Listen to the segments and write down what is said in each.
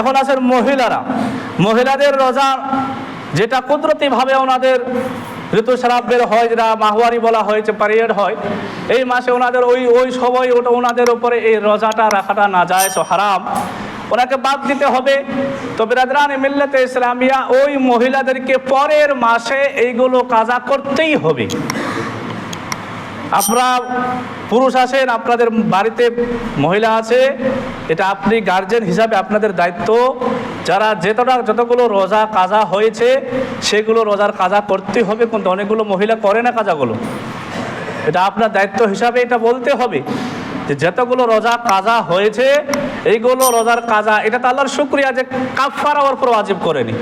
এখন আছেন মহিলারা। মহিলাদের রোজা যেটা কুদরতিভাবে ওনাদের ঋতুস্রাব বের হয়, যেটা মাহওয়ারি বলা হয়েছে পারিয়ড হয়, এই মাসে ওনাদের ওই ওই সময় ওটা ওনাদের উপরে এই রোজাটা রাখাটা না যায় হারাম। ওনাকে বাদ দিতে হবে। তো বিরাদরান মিল্লাতে ইসলামিয়া ওই মহিলাদেরকে পরের মাসে এইগুলো কাজা করতেই হবে। আপনারা পুরুষ আছেন, আপনাদের বাড়িতে মহিলা আছে, এটা আপনি গার্জেন হিসাবে আপনাদের দায়িত্ব। যারা যেতটা, যতগুলো রোজা কাজা হয়েছে, সেগুলো রোজার কাজা করতে হবে, কিন্তু অনেকগুলো মহিলা করে না কাজাগুলো। এটা আপনার দায়িত্ব হিসাবে এটা বলতে হবে যে যতগুলো রোজা কাজা হয়েছে, এইগুলো রোজার কাজা, এটা তো আল্লাহর শুক্রিয়া যে কাফারা ওর উপর ওয়াজিব করেনি।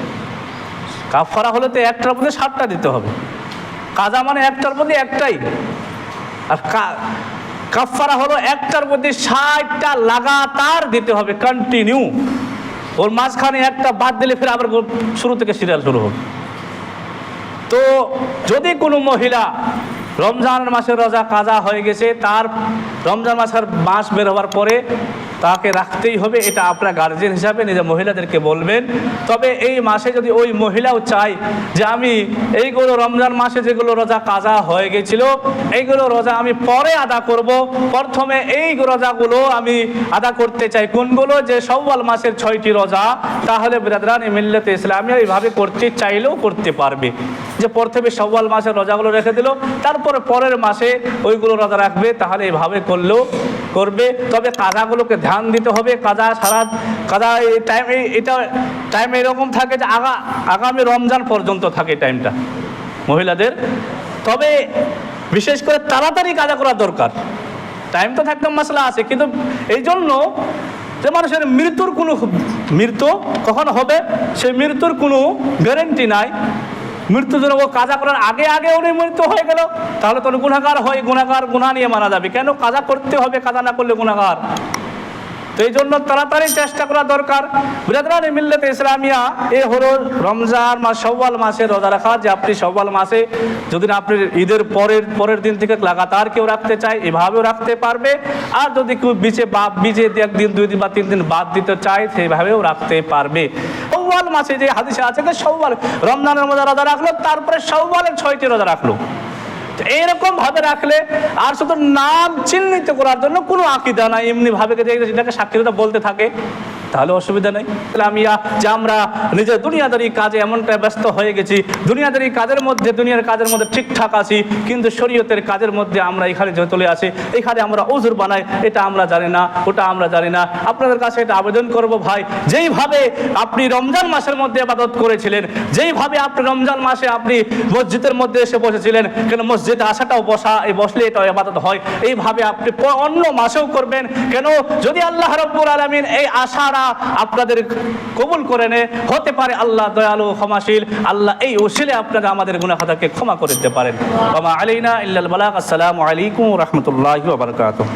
কাফারা হলে তো একটার মধ্যে সাতটা দিতে হবে। কাজা মানে একটার মধ্যে একটাই। আর কাফারা হলো একটার মধ্যে ষাটটা লাগাতার দিতে হবে কন্টিনিউ ওর মাঝখানে একটা বাদ দিলে ফের আবার শুরু থেকে সিরিয়াল শুরু হবে। তো যদি কোনো মহিলা রমজান মাসের রোজা কাজা হয়ে গেছে, তার রমজান মাসের মাস বের হওয়ার পরে তাকে রাখতেই হবে, এটা আপনার গার্জেন হিসাবে নিজের মহিলাদেরকে বলবেন। তবে এই মাসে যদি ওই মহিলাও চায় যে আমি এইগুলো রমজান মাসে যেগুলো রোজা কাজা হয়ে গেছিল, এইগুলো রোজা আমি পরে আদা করব। প্রথমে এই রোজাগুলো আমি আদা করতে চাই। কোনগুলো? যে সওয়াল মাসের ছয়টি রোজা, তাহলে বিরাদরান মিল্লাতে ইসলামিয়া এইভাবে করতে চাইলেও করতে পারবে। যে প্রথমে সওয়াল মাসের রোজাগুলো রেখে দিল, তারপরে পরের মাসে ওইগুলো রোজা রাখবে, তাহলে এইভাবে করলেও করবে, তবে কাজাগুলোকে ধ্যান দিতে হবে, কাজা সারা, কাজা এই টাইম এটা টাইম এরকম থাকে যে আগা, আগামী রমজান পর্যন্ত থাকে টাইমটা মহিলাদের। তবে বিশেষ করে তাড়াতাড়ি কাজা করা দরকার। টাইম তো থাকতে মশলা আছে, কিন্তু এই জন্য যে মানুষের মৃত্যুর কোনো, মৃত্যু কখন হবে? সেই মৃত্যুর কোনো গ্যারেন্টি নাই। মৃত্যু যেন ও কাজা করার আগে আগে উনি মৃত্যু হয়ে গেল। তাহলে তো গুণাগার হয় গুণাগার গুণা নিয়ে মারা যাবে। কেন কাজা করতে হবে, কাজা না করলে গুণাগার তো এই জন্য তাড়াতাড়ি চেষ্টা করা দরকার। বিরাদরান মিল্লাতে ইসলামিয়া, এ হলো রমজান মাস সব্বাল মাসে রোজা রাখা, যে আপনি সব্বাল মাসে যদি আপনি ঈদের পরের পরের দিন থেকে লাগাতার কেউ রাখতে চায়, এভাবেও রাখতে পারবে। আর যদি কেউ বিচে বাপ, বিচে একদিন, দুই দিন বা তিন দিন বাদ দিতে চায় সেইভাবেও রাখতে পারবে। সব্বাল মাসে যে হাদিসে আছে যে সব্বাল রমজানের মধ্যে রোজা রাখল, তারপরে সব্বালের ছয়টি রোজা রাখল। এইরকম ভাবে রাখলে আর শুধু নাম চিহ্নিত করার জন্য কোনো আকিদা নাই। এমনি ভাবে যে যেটাকে সাক্ষীরতা বলতে থাকে। তাহলে অসুবিধা নেই। আমি যে আমরা নিজের দুনিয়াদারি কাজে এমনটা ব্যস্ত হয়ে গেছি, দুনিয়াদারি কাজের মধ্যে, দুনিয়ার কাজের মধ্যে ঠিকঠাক আছি, কিন্তু শরীয়তের কাজের মধ্যে আমরা এখানে যে চলে আসি, এখানে আমরা ওজুর বানাই, এটা আমরা জানি না, ওটা আমরা জানি না। আপনাদের কাছে এটা আবেদন করব ভাই, যেইভাবে আপনি রমজান মাসের মধ্যে আবাদত করেছিলেন, যেইভাবে আপনি রমজান মাসে আপনি মসজিদের মধ্যে এসে বসেছিলেন, কেন মসজিদে আসাটাও বসা, এই বসলে এটা আবাদত হয়। এইভাবে আপনি অন্য মাসেও করবেন, কেন যদি আল্লাহ রব্বুল আলমিন এই আশারা আপনাদের কবুল করে নে। হতে পারে আল্লাহ দয়ালু ক্ষমাশীল। আল্লাহ এই ওসিলে আপনারা আমাদের গুনাখাতাকে ক্ষমা করে দিতে পারেন। বাবা আলাইনা ইল্লাল বালাক আসসালামু আলাইকুম রহমতুল্লাহ বারকাতুহ।